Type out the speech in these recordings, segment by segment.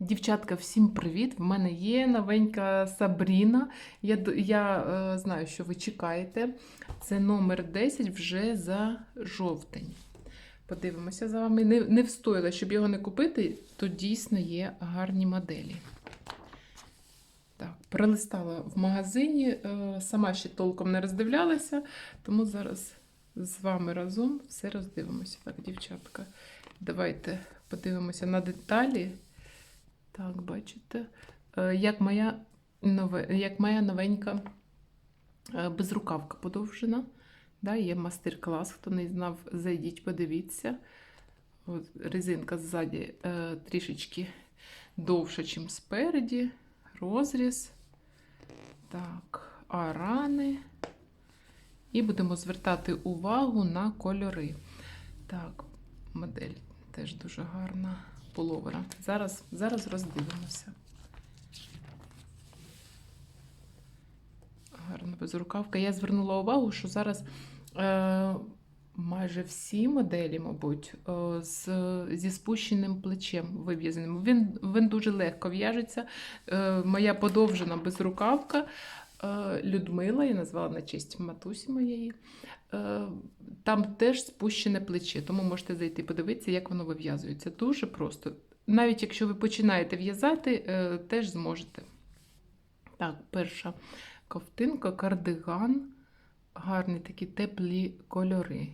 Дівчатка, всім привіт! В мене є новенька Сабріна. Я, я е, знаю, що ви чекаєте. Це номер 10 вже за жовтень. Подивимося за вами. Не, не встояла, щоб його не купити, то дійсно є гарні моделі. Так, пролистала в магазині, е, сама ще толком не роздивлялася, тому зараз з вами разом все роздивимося. Так, дівчатка, давайте подивимося на деталі. Так, бачите, Е, як моя, нове, як моя новенька е, безрукавка подовжена. Да, є мастер-клас, хто не знав, зайдіть, подивіться. От, резинка ззаді е, трішечки довша, ніж спереді. Розріз. Так, а рани. І будемо звертати увагу на кольори. Так, модель теж дуже гарна пуловера. Зараз, зараз роздивимося. Гарна безрукавка. Я звернула увагу, що зараз е, майже всі моделі, мабуть, е, з, зі спущеним плечем вив'язаним. Він, він дуже легко в'яжеться. Е, моя подовжена безрукавка. Е, Людмила, я назвала на честь матусі моєї. Е, Там теж спущене плече, тому можете зайти подивитися, як воно вив'язується. Дуже просто. Навіть якщо ви починаєте в'язати, е, теж зможете. Так, перша ковтинка, кардиган. Гарні такі теплі кольори.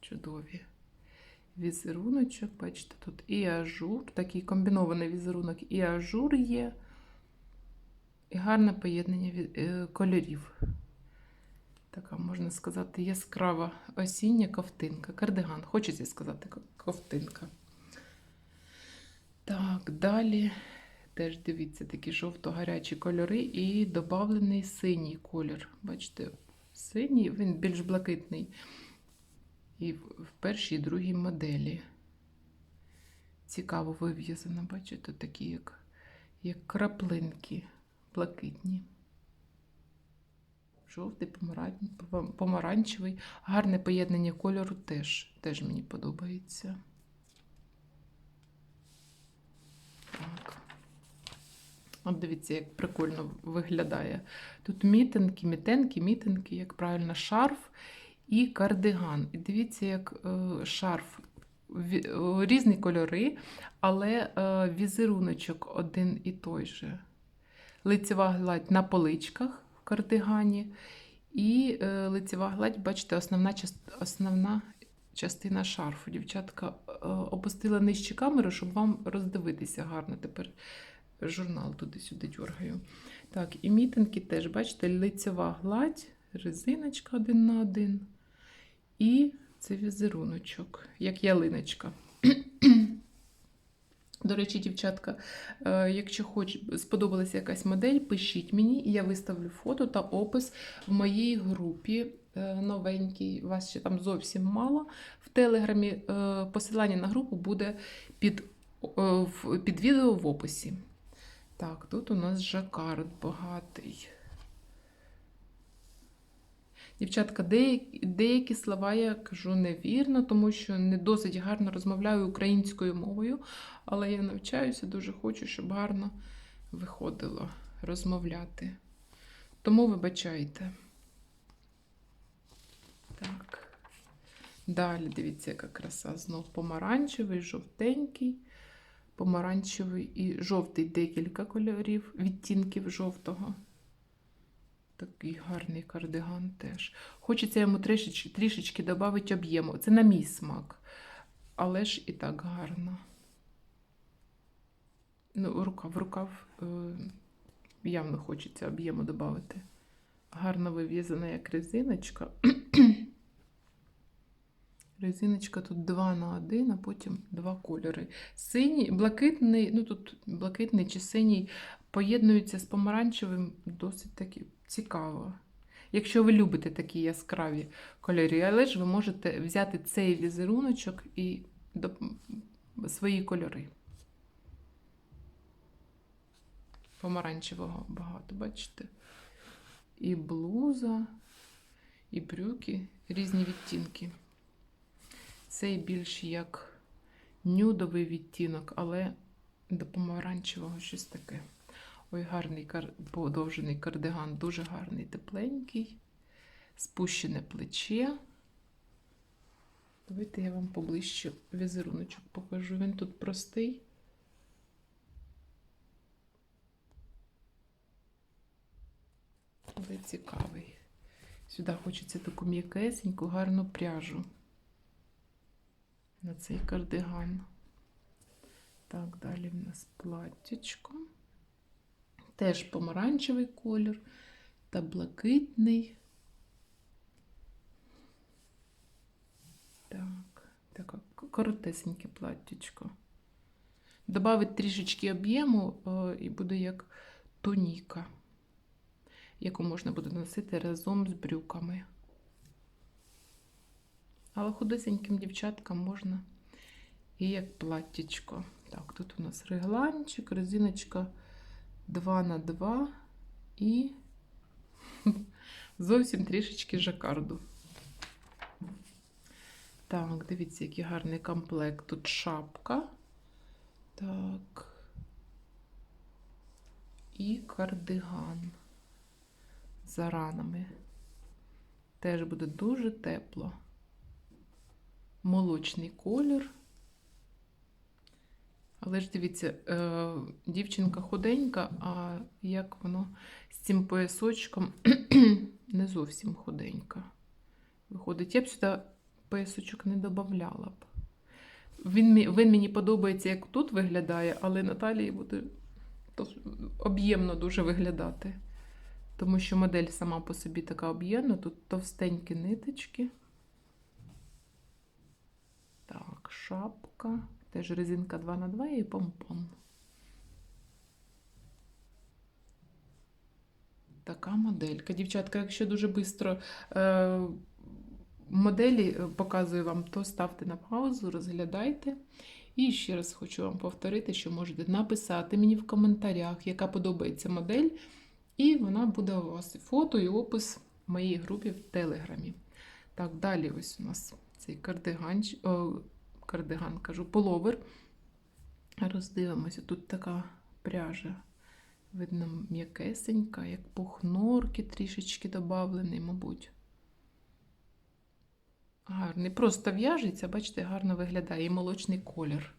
Чудові. Візеруночок, бачите, тут і ажур, такий комбінований візерунок, і ажур є. І гарне поєднання ві- е, кольорів. Така, можна сказати, яскрава осіння ковтинка. Кардиган, хочеться сказати ковтинка. Так, далі теж дивіться такі жовто-гарячі кольори і додавлений синій колір. Бачите, синій, він більш блакитний. І в першій і другій моделі. Цікаво вив'язано, бачите, такі як, як краплинки блакитні. Жовтий, помаранчевий. Гарне поєднання кольору теж, теж мені подобається. Так. От дивіться, як прикольно виглядає. Тут мітинки, мітенки, мітинки, як правильно, шарф і кардиган. І дивіться, як е, шарф е, різні кольори, але е, візеруночок один і той же. Лицева гладь на поличках в кардигані. І е, лицева гладь, бачите, основна, основна частина шарфу. Дівчатка е, опустила нижче камеру, щоб вам роздивитися гарно. Тепер журнал туди-сюди дергаю. Так, і мітинки теж, бачите, лицева гладь, резиночка один на один. І це візеруночок, як ялиночка. До речі, дівчатка, е, якщо хоч сподобалася якась модель, пишіть мені, і я виставлю фото та опис в моїй групі е, новенькій. Вас ще там зовсім мало. В телеграмі е, посилання на групу буде під, під відео в описі. Так, тут у нас жакард багатий. Дівчатка, деякі, деякі слова я кажу невірно, тому що не досить гарно розмовляю українською мовою, але я навчаюся, дуже хочу, щоб гарно виходило розмовляти. Тому вибачайте. Так. Далі, дивіться, яка краса. Знов помаранчевий, жовтенький, помаранчевий і жовтий декілька кольорів, відтінків жовтого. Такий гарний кардиган теж. Хочеться йому трішечки, трішечки додати об'єму. Це на мій смак. Але ж і так гарно. Ну, рукав, рукав е, явно хочеться об'єму додати. Гарно вив'язана як резиночка. Резиночка тут 2 на 1, а потім два кольори. Синій, блакитний, ну тут блакитний чи синій поєднуються з помаранчевим досить таки цікаво. Якщо ви любите такі яскраві кольори, але ж ви можете взяти цей візеруночок і свої кольори. Помаранчевого багато, бачите? І блуза, і брюки, різні відтінки. Цей більш як нюдовий відтінок, але до помаранчевого щось таке. Ой, гарний кар... подовжений кардиган, дуже гарний, тепленький, спущене плече. Давайте я вам поближче візеруночок покажу. Він тут простий. Але цікавий. Сюди хочеться таку м'якесеньку, гарну пряжу на цей кардиган. Так, далі в нас платтячко. Теж помаранчевий колір та блакитний. Так, таке коротесеньке платтячко. Добавить трішечки об'єму і буде як туніка, яку можна буде носити разом з брюками. Але худесеньким дівчаткам можна і як платтячко. Так, тут у нас регланчик, резиночка 2 на 2 і зовсім трішечки жакарду. Так, дивіться, який гарний комплект. Тут шапка. Так. І кардиган за ранами. Теж буде дуже тепло. Молочний колір. Але ж дивіться, е, дівчинка худенька, а як воно з цим поясочком не зовсім худенька. Виходить, я б сюди поясочок не додавала б. Він, він мені подобається, як тут виглядає, але на талії буде об'ємно дуже виглядати. Тому що модель сама по собі така об'ємна, тут товстенькі ниточки. Так, шапка. Теж резинка 2 на 2 і помпон. Така моделька. Дівчатка, якщо дуже швидко е, моделі е, показую вам, то ставте на паузу, розглядайте. І ще раз хочу вам повторити, що можете написати мені в коментарях, яка подобається модель, і вона буде у вас фото, і опис в моїй групі в Телеграмі. Так, далі ось у нас цей кардиган, о, кардиган кажу, половер. Роздивимося, тут така пряжа. Видно, м'якесенька, як пухнорки трішечки додавлений, мабуть. Гарний. Просто в'яжеться, бачите, гарно виглядає і молочний колір.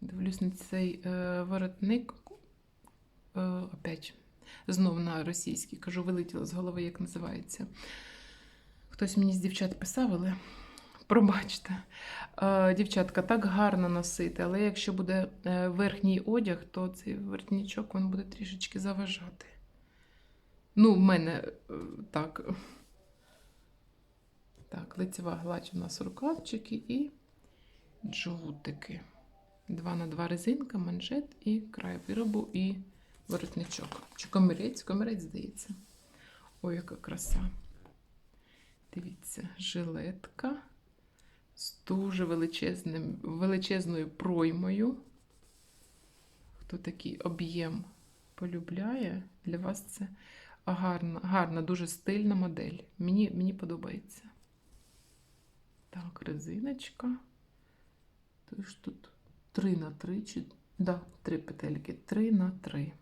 Дивлюсь на цей е, воротник. Е, опять. Знов на російський. Кажу, вилетіло з голови, як називається. Хтось мені з дівчат писав, але пробачте. Е, дівчатка, так гарно носити, але якщо буде е, верхній одяг, то цей воротничок він буде трішечки заважати. Ну, в мене е, так. Так, лицева гладь у нас рукавчики і джгутики. Два на два резинка, манжет і край виробу і воротничок. Чи комірець? Комірець, здається. Ой, яка краса. Дивіться, жилетка з дуже величезним, величезною проймою. Хто такий об'єм полюбляє, для вас це гарна, гарна, дуже стильна модель. Мені, мені подобається. Так, резиночка. Тож тут 3 на 3, чи... да, 3 петельки, 3 на 3.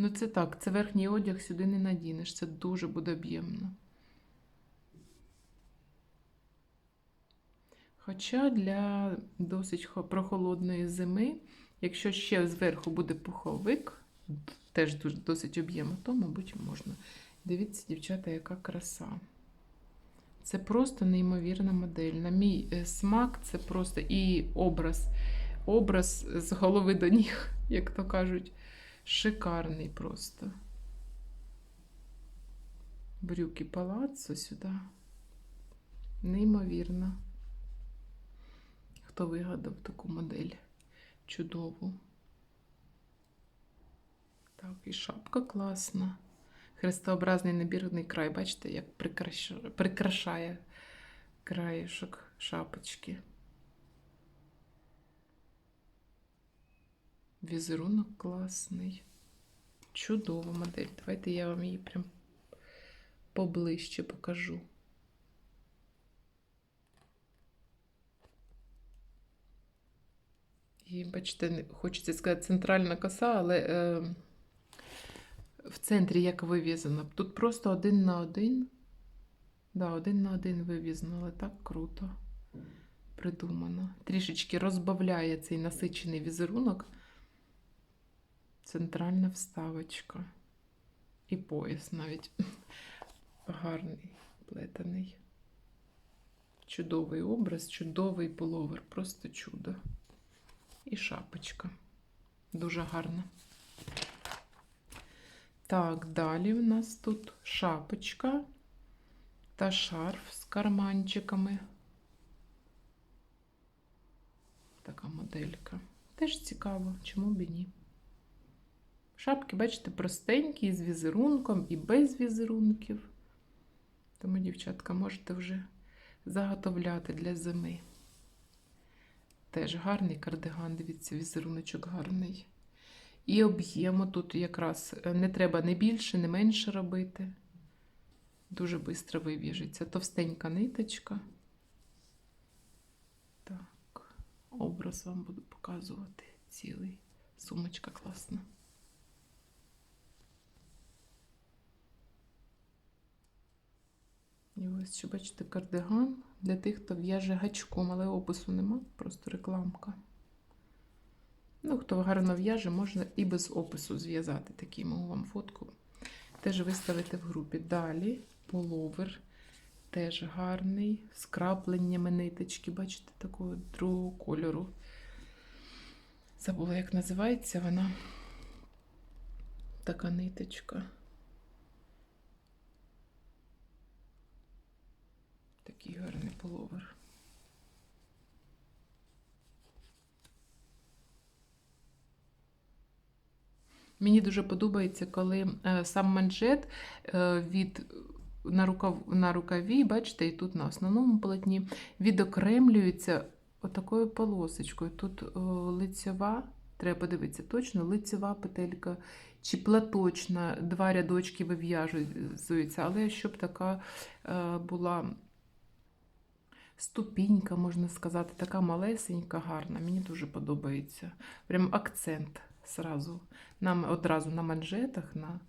Ну, це так, це верхній одяг сюди не надінеш, це дуже буде об'ємно. Хоча для досить прохолодної зими, якщо ще зверху буде пуховик, теж досить об'ємно, то, мабуть, можна. Дивіться, дівчата, яка краса. Це просто неймовірна модель. На мій е, смак, це просто і образ. Образ з голови до ніг, як то кажуть. Шикарний просто. Брюки палаццо сюди. Неймовірно. Хто вигадав таку модель чудову. Так, і шапка класна. Хрестообразний набірний край, бачите, як прикрашає, краєшок шапочки. Візерунок класний. Чудова модель. Давайте я вам її прям поближче покажу. І, бачите, хочеться сказати, центральна коса, але е, в центрі як вивізано. Тут просто один на один. Да, один на один вивізано, але так круто придумано. Трішечки розбавляє цей насичений візерунок. Центральна вставочка. І пояс навіть гарний, плетений. Чудовий образ, чудовий пуловер, просто чудо. І шапочка. Дуже гарна. Так, далі в нас тут шапочка та шарф з карманчиками. Така моделька. Теж цікаво, чому б і ні. Шапки, бачите, простенькі, з візерунком і без візерунків. Тому, дівчатка, можете вже заготовляти для зими. Теж гарний кардиган, дивіться, візеруночок гарний. І об'єму тут якраз е, не треба не більше, не менше робити. Дуже швидко вив'яжеться. Товстенька ниточка. Так, образ вам буду показувати цілий. Сумочка класна. І ось ще бачите кардиган для тих, хто в'яже гачком, але опису нема, просто рекламка. Ну, хто гарно в'яже, можна і без опису зв'язати. Такий можу вам фотку. Теж виставити в групі. Далі половер. Теж гарний, з крапленнями ниточки, бачите, такого другого кольору. Забула, як називається вона. Така ниточка. Такий гарний половер. Мені дуже подобається, коли е, сам манжет е, від на, рукав, на рукаві, бачите, і тут на основному полотні відокремлюється отакою полосочкою. Тут е, лицьова, треба подивитися точно, лицьова петелька чи платочна, два рядочки вив'яжуються, але щоб така була ступінька, можна сказати, така малесенька, гарна. Мені дуже подобається. Прям акцент сразу. Нам одразу на манжетах, на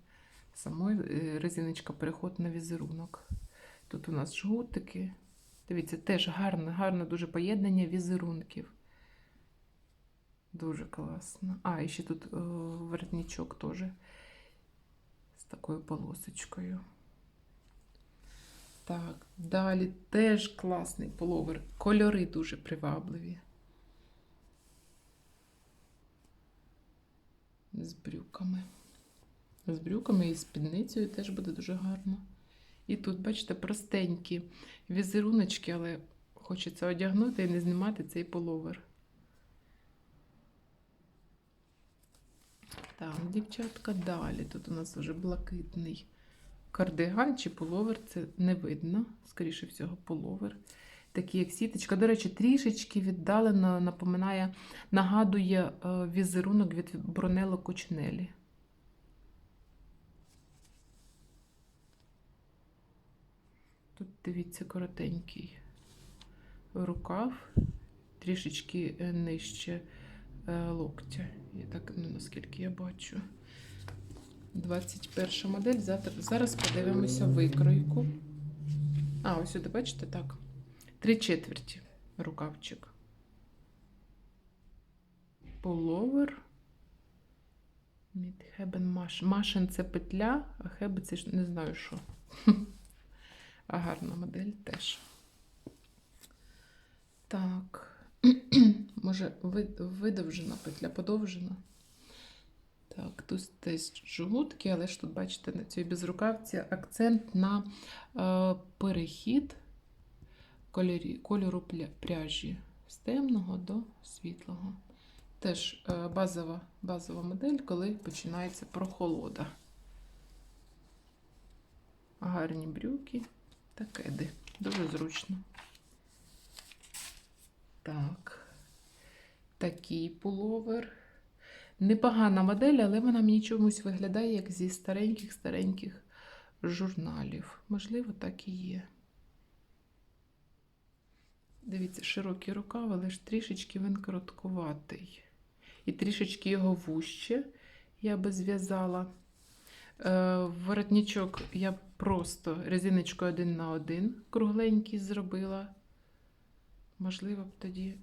самої е, резиночка переход на візерунок. Тут у нас жгутики. Дивіться, теж гарне, гарне дуже поєднання візерунків. Дуже класно. А, і ще тут о, воротничок теж з такою полосочкою. Так, далі теж класний половер. Кольори дуже привабливі. З брюками. З брюками і спідницею теж буде дуже гарно. І тут, бачите, простенькі візеруночки, але хочеться одягнути і не знімати цей половер. Так, дівчатка, далі. Тут у нас вже блакитний кардиган чи половер, це не видно. Скоріше всього, половер. Такий, як сіточка. До речі, трішечки віддалено напоминає, нагадує е, візерунок від Бронело Кочнелі. Тут, дивіться, коротенький рукав, трішечки е, нижче е, локтя. Я так, ну, наскільки я бачу. 21 модель. Завтра, зараз подивимося викройку. А, ось сюди, бачите, так. Три четверті рукавчик. Половер. Мідхебен Маш. Машин це петля, а хебе це не знаю що. А гарна модель теж. Так. Може, видовжена петля, подовжена. Так, тут десь жгутки, але ж тут, бачите, на цій безрукавці акцент на е, перехід кольорі, кольору пряжі з темного до світлого. Теж е, базова, базова модель, коли починається прохолода. Гарні брюки та кеди. Дуже зручно. Так, такий пуловер. Непогана модель, але вона мені чомусь виглядає, як зі стареньких-стареньких журналів. Можливо, так і є. Дивіться, широкий рукав, але ж трішечки він короткуватий. і трішечки його вужче я би зв'язала. Е, Воротничок я просто резиночкою один на один кругленький зробила. Можливо, б тоді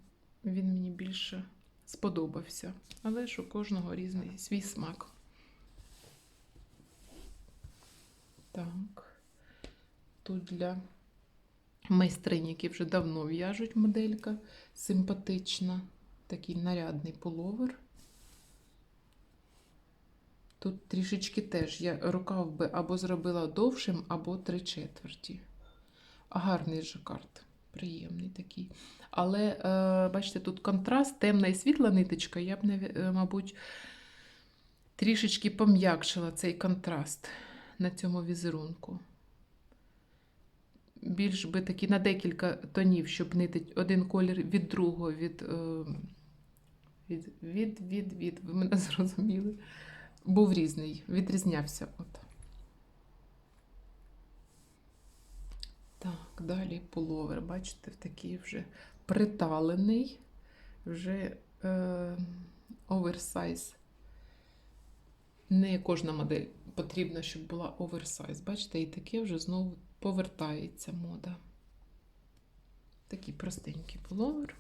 він мені більше сподобався. Але ж у кожного різний свій смак. Так. Тут для майстринь, які вже давно в'яжуть моделька. Симпатична. Такий нарядний пуловер. Тут трішечки теж я рукав би або зробила довшим, або три четверті. Гарний жакард, приємний такий. Але, е, бачите, тут контраст, темна і світла ниточка. Я б, е, мабуть, трішечки пом'якшила цей контраст на цьому візерунку. Більш би такі на декілька тонів, щоб нити один колір від другого, від, е, від, від, від, від, ви мене зрозуміли. Був різний, відрізнявся. От. Так, далі пуловер, бачите, такий вже приталений, вже е, оверсайз. Не кожна модель потрібна, щоб була оверсайз. Бачите, і таке вже знову повертається мода. Такий простенький пуловер.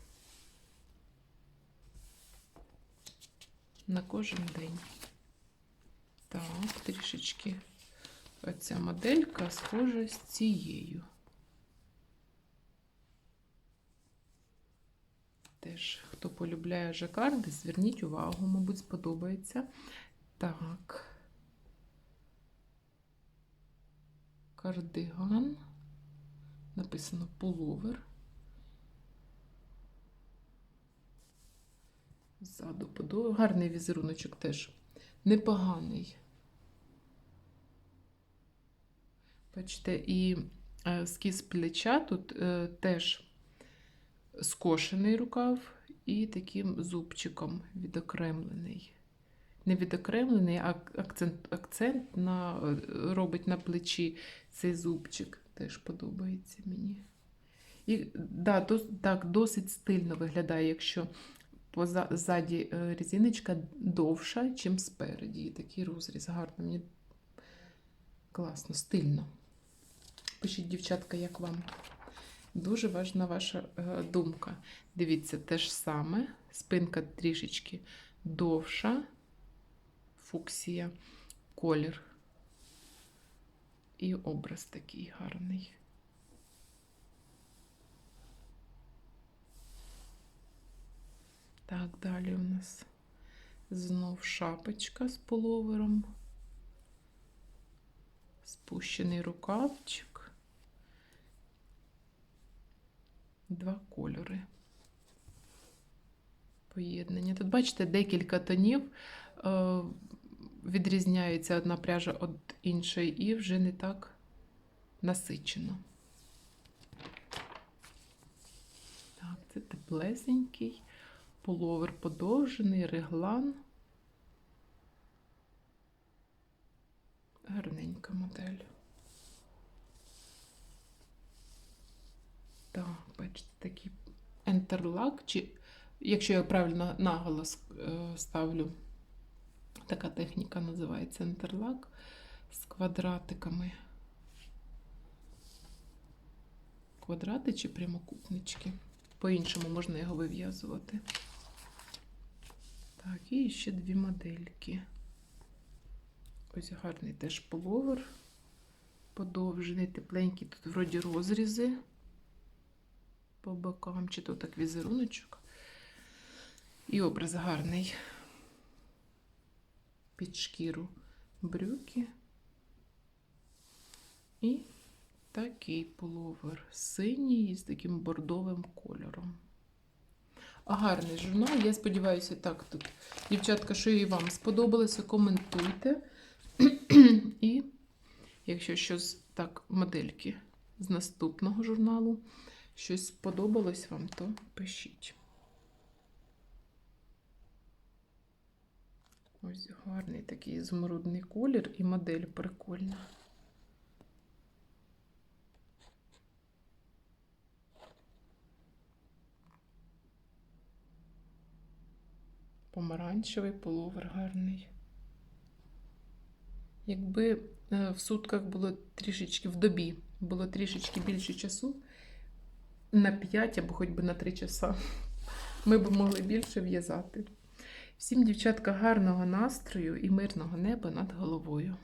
На кожен день. Так, трішечки оця моделька схожа з цією. Теж, хто полюбляє жакарди, зверніть увагу, мабуть, сподобається. Так. Кардиган. Написано пуловер. Ззаду подо. Гарний візеруночок теж непоганий. Бачите, і е, скіз плеча тут е, теж скошений рукав і таким зубчиком відокремлений. Не відокремлений, а акцент, акцент на, робить на плечі цей зубчик. Теж подобається мені. І да, дос, так, досить стильно виглядає, якщо поза- ззаді е, резиночка довша, ніж спереді. І такий розріз гарно. Мені класно, стильно. Пишіть, дівчатка, як вам. Дуже важна ваша е, думка. Дивіться, те ж саме. Спинка трішечки довша, фуксія, колір. І образ такий гарний. Так, далі у нас знов шапочка з половером. Спущений рукавчик. Два кольори. Поєднання. Тут, бачите, декілька тонів е, відрізняється одна пряжа від іншої і вже не так насичено. Так, це теплесенький, половер подовжений, реглан. Гарненька модель. Так, бачите, такий ентерлак, чи, якщо я правильно наголос е, ставлю, така техніка називається ентерлак з квадратиками. Квадрати чи прямокутнички. По-іншому можна його вив'язувати. Так, і ще дві модельки. Ось гарний теж половер. Подовжений, тепленький. Тут вроді розрізи по бокам, чи то так візеруночок. І образ гарний. Під шкіру брюки. І такий пуловер синій з таким бордовим кольором. Гарний журнал. Я сподіваюся, так тут. Дівчатка, що і вам сподобалося, коментуйте. І якщо щось так, модельки з наступного журналу, щось сподобалось вам, то пишіть. Ось гарний такий зморудний колір і модель прикольна. Помаранчевий пуловер гарний. Якби е, в сутках було трішечки в добі, було трішечки більше часу, на 5 або хоч би на 3 часа, ми б могли більше в'язати. Всім, дівчатка, гарного настрою і мирного неба над головою.